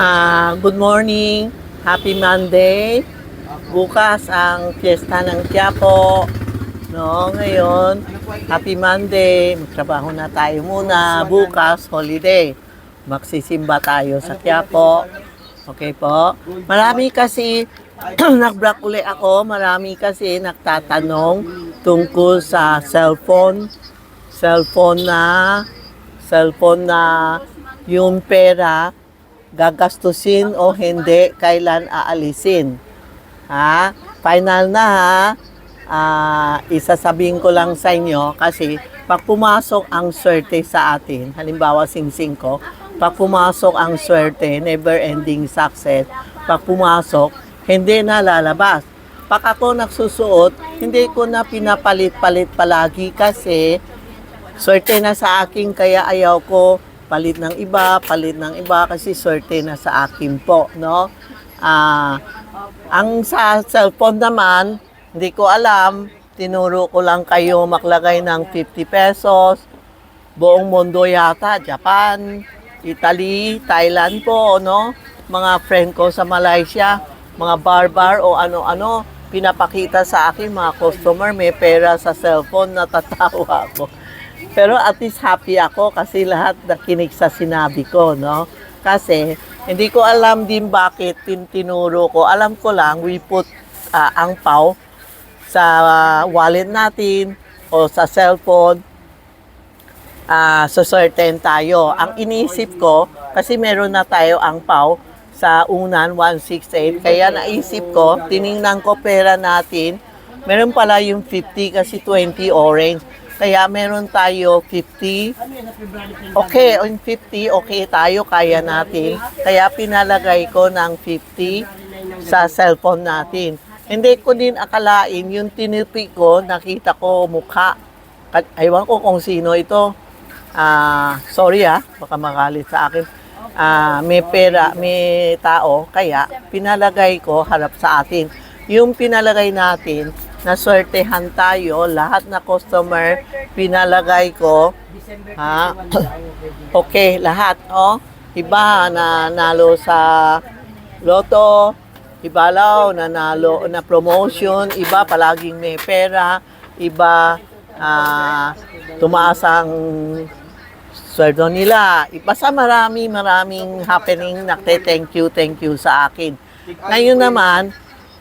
Ah, good morning. Happy Monday. Bukas ang piyesta ng Quiapo. No, ngayon, Happy Monday. Magtrabaho na tayo muna. Bukas, holiday. Magsisimba tayo sa Quiapo. Okay po. Marami kasi, nag-block uli ako, marami kasi nagtatanong tungkol sa cellphone. Cellphone na, cellphone na yung pera gagastusin o hindi, kailan aalisin. Ha? Final na ha. Ah, isasabihin ko lang sa inyo kasi pag pumasok ang swerte sa atin, halimbawa singsing ko, pag pumasok ang swerte, never ending success, pag pumasok, hindi na lalabas. Pag ako nagsusuot, hindi ko na pinapalit-palit palagi kasi swerte na sa akin kaya ayaw ko palit ng iba, palit ng iba kasi swerte na sa akin po, no? Ah, ang sa cellphone naman, hindi ko alam, tinuro ko lang kayo maglagay ng 50 pesos, buong mundo yata, Japan, Italy, Thailand po, no? Mga friend ko sa Malaysia, mga barbar o ano-ano, pinapakita sa akin mga customer may pera sa cellphone, natatawa ako. Pero at least happy ako kasi lahat nakinig sa sinabi ko, no? Kasi hindi ko alam din bakit tin tinuro ko. Alam ko lang, we put ah, ang pau sa ah, wallet natin o sa cellphone ah so certain tayo. Ang iniisip ko, kasi meron na tayo ang pau sa unan 168, kaya naisip ko, tiningnan ko pera natin, meron pala yung 50 kasi 20 orange. Kaya meron tayo 50. Okay, on 50, okay tayo, kaya natin. Kaya pinalagay ko ng 50 sa cellphone natin. Hindi ko din akalain, yung tinipi ko, nakita ko mukha. Aywan ko kung sino ito. Ah, sorry ah, baka magalit sa akin. Ah, may pera, may tao, kaya pinalagay ko harap sa atin. Yung pinalagay natin, na swertehan tayo, lahat na customer, pinalagay ko, ha? okay, lahat, oh. Iba na nalo sa loto, iba law nanalo na promotion, iba palaging may pera, iba ah, tumaas ang sweldo nila. Iba sa marami, maraming happening, nakte thank you, thank you sa akin. Ngayon naman,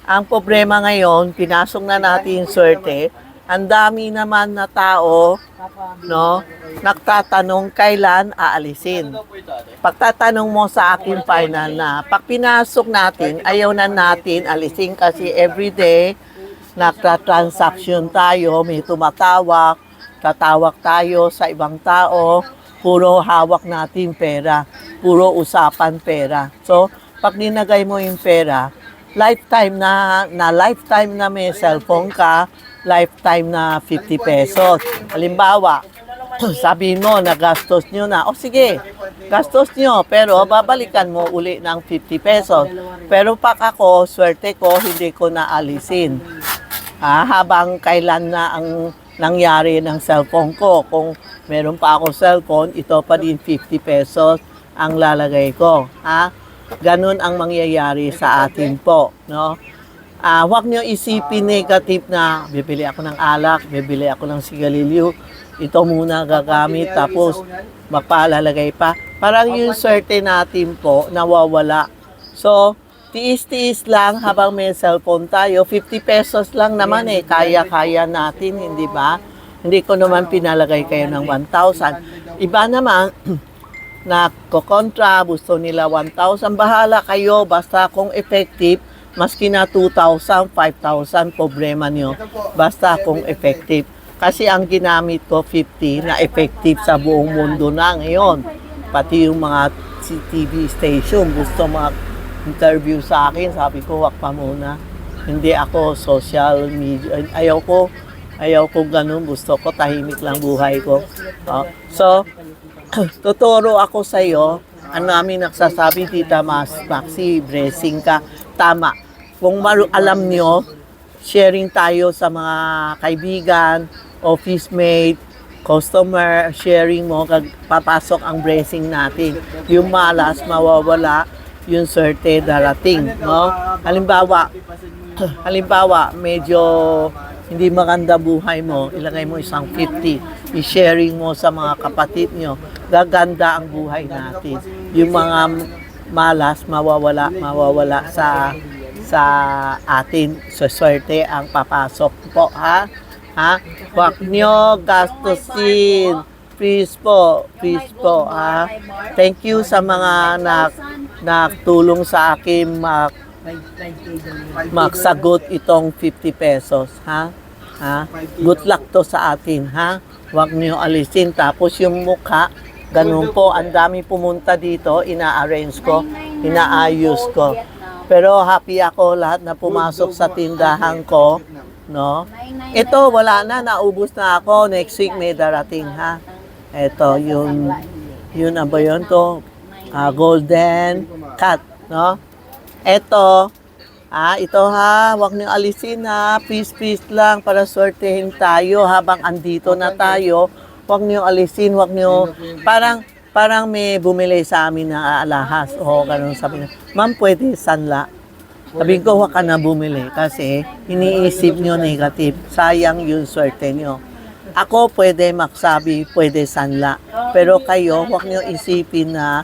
ang problema ngayon, pinasok na natin yung swerte, ang dami naman na tao, no, nagtatanong kailan aalisin. Pagtatanong mo sa akin final na, pag pinasok natin, ayaw na natin alisin kasi everyday, nagta-transaction tayo, may tumatawag, tatawag tayo sa ibang tao, puro hawak natin pera, puro usapan pera. So, pag ninagay mo yung pera, lifetime na, na lifetime na may cellphone ka, lifetime na 50 pesos. Halimbawa, sabihin mo, nagastos nyo na, o sige, gastos nyo, pero babalikan mo uli ng 50 pesos. Pero pag ako, swerte ko, hindi ko na alisin. Ah, habang kailan na ang nangyari ng cellphone ko. Kung meron pa ako cellphone, ito pa din 50 pesos ang lalagay ko. Ha? Ganun ang mangyayari sa atin po. No? Ah, huwag nyo isipin negative na bibili ako ng alak, bibili ako ng sigarilyo, ito muna gagamit tapos mapalalagay pa. Parang yung swerte natin po nawawala. So, tiis-tiis lang habang may cellphone tayo. 50 pesos lang naman eh. Kaya-kaya natin, hindi ba? Hindi ko naman pinalagay kayo ng 1,000. Iba naman, na kokontra, gusto nila 1,000. Bahala kayo, basta kung effective, maski na 2,000, 5,000, problema nyo. Basta kung effective. Kasi ang ginamit ko 50 na effective sa buong mundo na ngayon. Pati yung mga TV station gusto mag interview sa akin, sabi ko, wag pa muna. Hindi ako social media. Ayaw ko, ayaw ko ganun. Gusto ko, tahimik lang buhay ko. Oh, so, tuturo ako sa iyo. Ang namin nagsasabi, Tita Mas, Maxi, blessing ka. Tama. Kung alam nyo, sharing tayo sa mga kaibigan, office mate, customer sharing mo, papasok ang blessing natin. Yung malas, mawawala, yung swerte darating, no? Halimbawa, halimbawa, medyo hindi maganda buhay mo, ilagay mo isang 50, i-sharing mo sa mga kapatid nyo, gaganda ang buhay natin. Yung mga malas, mawawala, mawawala sa sa atin. So, swerte ang papasok po, ha? Ha? Huwag nyo gastusin. Please po, please po, ha? Thank you sa mga nak naktulong sa akin mag magsagot itong 50 pesos, ha? Ha? Good luck to sa atin, ha? Huwag niyo alisin. Tapos yung mukha, ganun po, ang dami pumunta dito, ina-arrange ko, inaayos ko. Pero happy ako lahat na pumasok sa tindahan ko, no? Ito, wala na, naubos na ako. Next week may darating, ha? Ito, yung, yun ano ba yun to? Ah, golden cat, no? Ito, ah, ito ha, wag niyo alisin ha. Please lang para swertehin tayo habang andito na tayo. Wag niyo alisin, wag niyo, parang, parang may bumili sa amin na alahas. O, ganun sabi niya. Ma'am, pwede sanla. Sabi ko, wag ka na bumili kasi iniisip niyo negative. Sayang yung swerte niyo. Ako pwede magsabi, pwede sanla. Pero kayo, wag niyo isipin na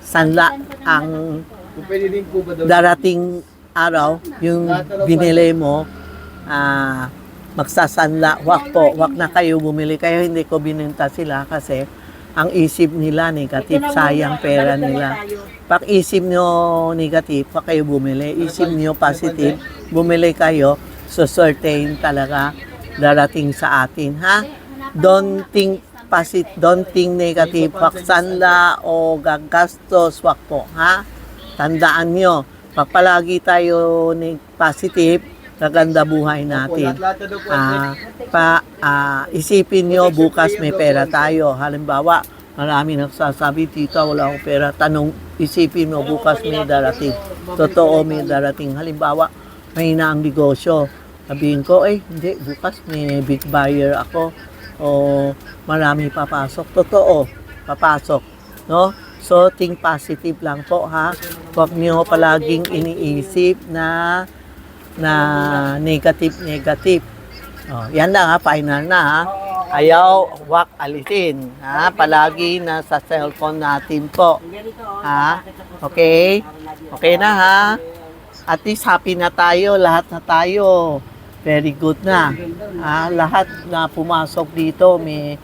sanla ang Kung pwede din po ba daw? darating araw, yung binili mo, ah, magsasanla, wag po, wag na kayo bumili. Kayo hindi ko bininta sila kasi ang isip nila negative, sayang pera nila. Pag isip nyo negative, wag kayo bumili. Isip nyo positive, bumili kayo, susortein talaga darating sa atin, ha? Don't think positive, don't think negative, wag sanla o gagastos, wag po, ha? Tandaan nyo, pag palagi tayo ni positive, gaganda buhay natin. Ah, pa, ah, isipin nyo, bukas may pera tayo. Halimbawa, marami nagsasabi, tita, wala akong pera. Tanong, isipin mo, bukas may darating. Totoo, may darating. Halimbawa, may na ang negosyo. Sabihin ko, eh, hindi, bukas may big buyer ako. O marami papasok. Totoo, papasok. No? So, think positive lang po, ha? Huwag niyo palaging iniisip na na negative, negative. Oh, yan na ha, final na ha. Ayaw, wak alisin. Ha? Palagi na sa cellphone natin po. Ha? Okay? Okay na ha? At least happy na tayo, lahat na tayo. Very good na. Ha? Lahat na pumasok dito may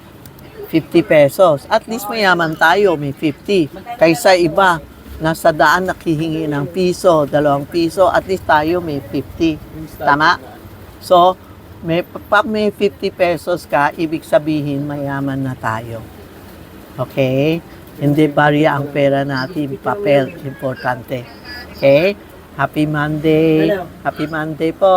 50 pesos. At least mayaman tayo, may 50. Kaysa iba, nasa daan nakihingi ng piso, dalawang piso, at least tayo may 50. Tama? So, may, pag may 50 pesos ka, ibig sabihin mayaman na tayo. Okay? Hindi barya ang pera natin, papel, importante. Okay? Happy Monday. Happy Monday po.